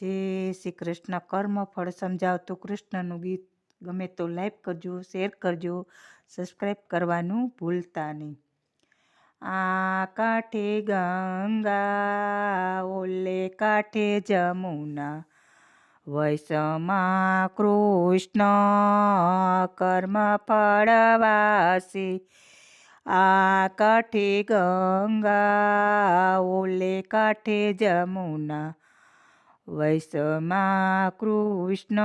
જય શ્રી કૃષ્ણ કર્મ ફળ સમજાવતું કૃષ્ણનું ગીત ગમે તો લાઈક કરજો, શેર કરજો સબસ્ક્રાઈબ કરવાનું ભૂલતા નહીં. આ કાંઠે ગંગા, ઓલે કાંઠે જમુના વૈષમાં કૃષ્ણ કર્મ ફળવાસી આ કાંઠે ગંગા, ઓલે કાંઠે જમુના વૈષમાં કૃષ્ણ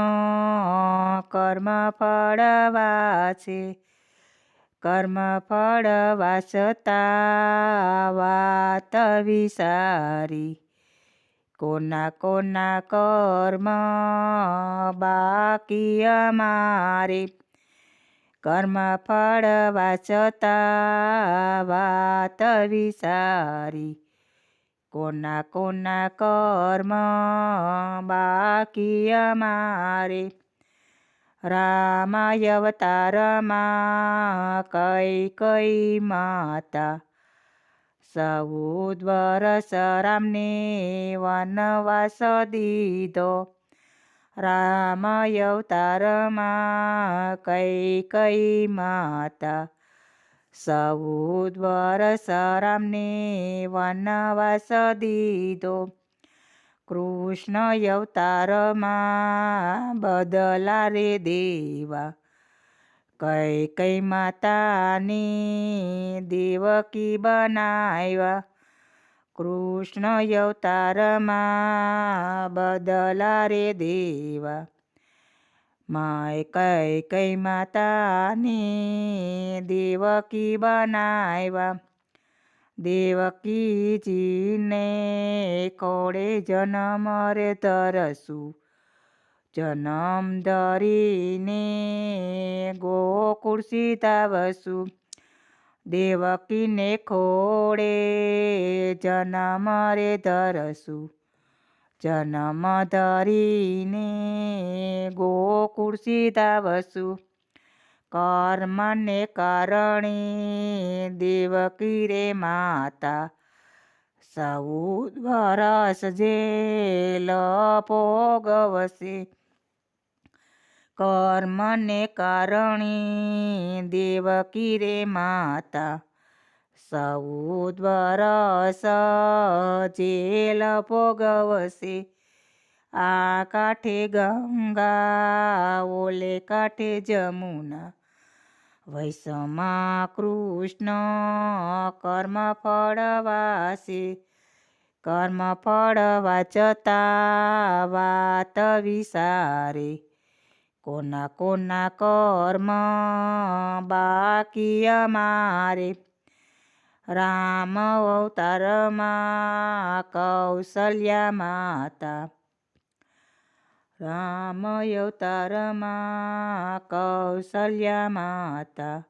કર્મ ફળવા છે કર્મ ફળવા છતાં વાત વિસારી. કોના કોના કર્મ બાકી અમારે, કર્મ ફળવા વાત વિસારી. कोना कोना कर्म बाकी আমারে रामाय अवतारमा कै कै माता। सौद बरस वनवास दिदो। रामाय अवतारमा कै कै माता। ચૌદ વર્ષ રામને વનવાસ દીધો. કૃષ્ણ અવતારમાં બદલા રે દેવા. કઈ કઈ માતાની દેવકી બનાવ્યા? કૃષ્ણ અવતારમાં બદલા રે દેવા. માય કઈ કઈ માતાની દેવકી બનાવ્યા દેવકીજીને કોડે જન્મ રે તરસું જન્મ ધરીને ગોકુળ સીધાવશું દેવકીને ખોડે જન્મ રે ધરશું જન્મ ધરીને ગોકુળ સીધાવશું કર્મને કારણે દેવકી રે માતા. સૌ વરસ જેલ ભોગવશે કર્મને કારણે દેવકી રે માતા. ચૌદ વરસ જેલ ભોગવશે આ કાંઠે ગંગા, ઓલે કાંઠે જમુના. વૈષમા કૃષ્ણ કર્મ ફળવાશે. કર્મ ફળવા જતા વાત વિસારે. કોના કોના કર્મ બાકી અમારે. રામ અવતારમાં કૌશલ્યા માતા. રામ અવતારમાં કૌશલ્યા માતા.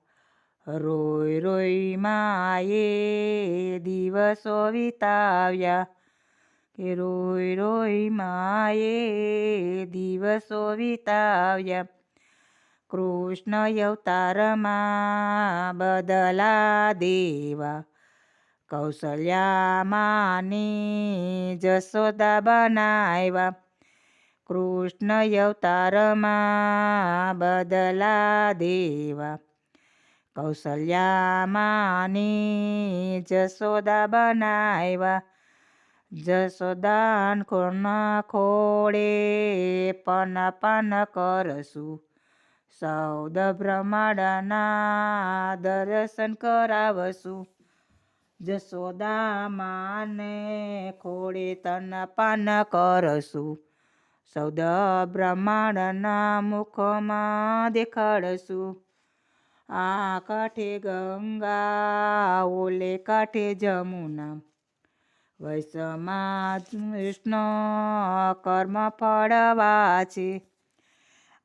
રોય રોઈ માએ દિવસો વિતાવ્યા. કે રોય રોઈ માએ દિવસો વિતાવ્યા. કૃષ્ણ અવતારમાં બદલા દેવા કૌશલ્યા જસોદા બનાવ્યા. કૃષ્ણ અવતારમાં બદલા દેવા કૌશલ્યા માની જશોદા બનાવ્યા. જશોદાન ખોણ ખોળે પન પન કરશું. સૌદ બ્રહ્માંડના દર્શન કરાવશું જશોદા માને ખોડે તન પાન કરશું સૌદ બ્રહ્માંડના મુખમાં દેખાડશું આ કાંઠે ગંગા, ઓલે કાંઠે જમુના. વૈષમાં કૃષ્ણ કર્મ ફળવા છે.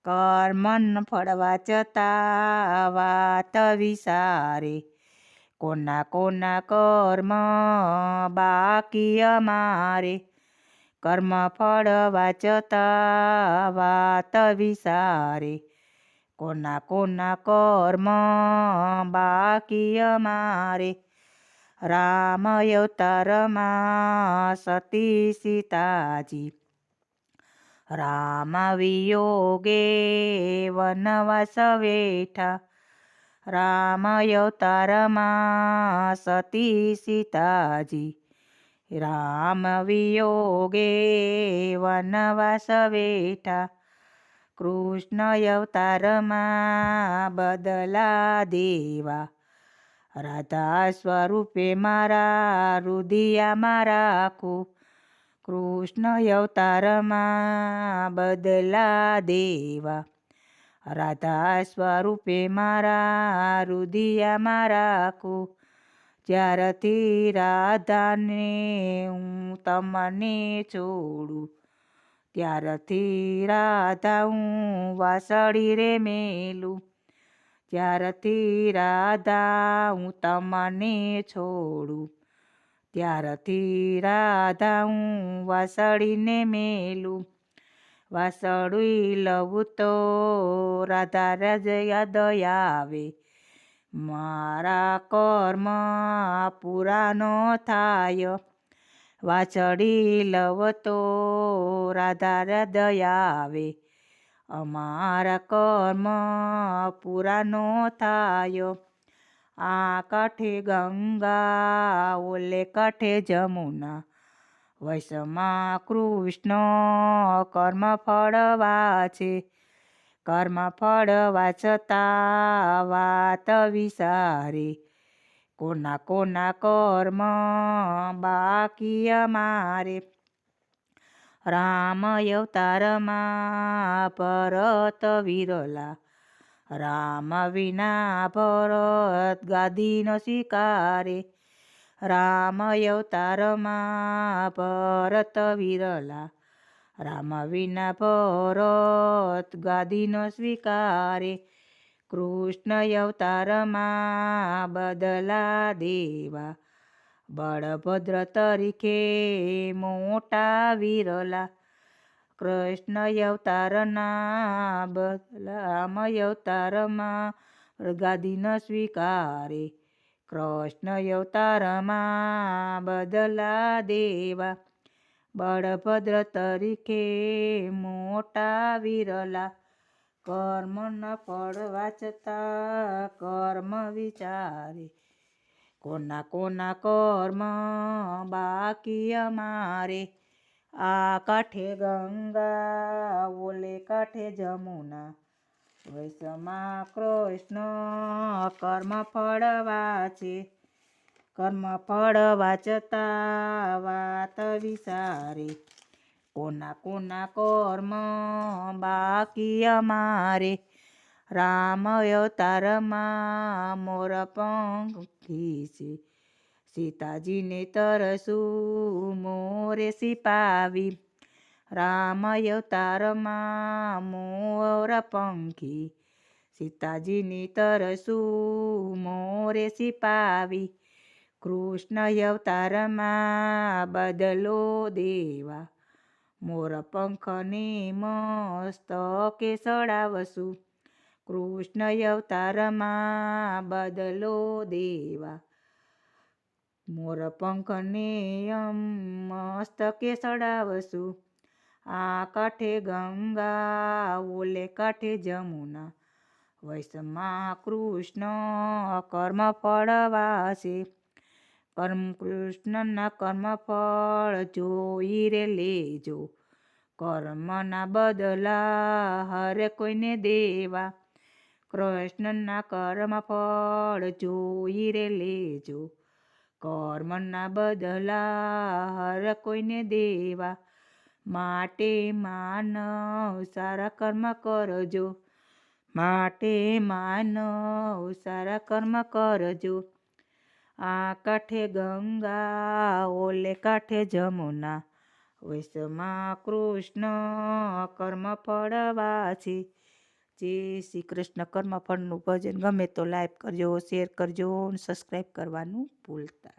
Karman फडवाचता वात विसारे, कोना कोना कर्म बाकिय मारे, कर्म फडवाचता वात विसारे, कोना कोना कर्म बाकिय मारे, राम अवतारमा सती सीताजी। રામ વિયોગે વનવાસ વેઠા રામ અવતારમાં સતી સીતાજી રામ વિયોગે વનવાસ વેઠા કૃષ્ણ અવતારમાં બદલા દેવા રાધા સ્વરૂપે મારા રુદિયામાં રાખું કૃષ્ણ અવતારમાં બદલા દેવા. રાધા સ્વરૂપે મારા રુદિયામાં કો જ્યારથી રાધાને હું તમને છોડું. ત્યારથી રાધા હું વાસળી રે મેલું. ત્યારથી રાધા હું તમને છોડું. ત્યારથી રાધા હું વાસળીને મેલું. વાસળી લઉં તો રાધા રજયા દયા આવે. મારા કર્મ પૂરા ન થાય. વાછડી લવ તો રાધા દયા આવે. અમારા કર્મ પૂરા ન થાય. આ કાંઠે ગંગા, ઓલે કાંઠે જમુના. વૈષમાં કૃષ્ણ કર્મ ફળવા છે. કર્મ ફળવા છતાં વાત વિસારે. કોના કોના કર્મ બાકી અમારે? રામ અવતારમાં પરત વિરલા. રામ વિના ભરત ગાદીનો શિકારે. રામ અવતારમાં ભરત વિરલા. રામ વિના ભરત ગાદીનો સ્વીકારે કૃષ્ણ અવતારમાં બદલા દેવા. બળભદ્ર તરીકે મોટા વિરલા. કૃષ્ણ અવતારના બદલામ અવતારમાં ગાદીન સ્વીકારે. કૃષ્ણ અવતારમાં બદલા દેવા. બળભદ્ર તરીકે મોટા વિરલા. કર્મના ફળ વાંચતા કર્મ વિચારે. કોના કોના કર્મ બાકી અમારે. આ કાંઠે ગંગા, ઓલે કાંઠે જમુના. વૈષમાં કૃષ્ણ કર્મ ફળવા છે. કર્મ ફળ વાંચતા વાત વિસારે. કોના કોના કર્મ બાકી અમારે? રામ અવતારમાં મોર પંખી છે. સીતાજીને તરસું મોરે સિપાવી. રામ અવતારમાં મોર પંખી. સીતાજીની તરસું મોરે સિપાવી. કૃષ્ણ અવતારમાં બદલો દેવા. મોર પંખને મસ્તકે સડાવશું કૃષ્ણ અવતારમાં બદલો દેવા. મોર પંખને મસ્તકે સડાવશું. આ કાંઠે ગંગા, ઓલે કાંઠે જમુના. વૈષમાં કૃષ્ણ કર્મ ફળવાશે. કર્મ કૃષ્ણના કર્મ ફળ જોઈ રે લેજો. કર્મના બદલા હરે કોઈને દેવા. કૃષ્ણના કર્મ ફળ જોઈ રે લેજો. કર્મના બદલા હર કોઈને દેવા. માટે માનવ સારા કર્મ કરજો. માટે માનવ સારા કર્મ કરજો. આ કાંઠે ગંગા, ઓલે કાંઠે જમુના. વૈષમાં કૃષ્ણ કર્મ ફળવા જય શ્રી કૃષ્ણ. કર્મ ફળનું ભજન ગમે તો લાઈક કરજો, શેર કરજો અને સબસ્ક્રાઈબ કરવાનું ભૂલતા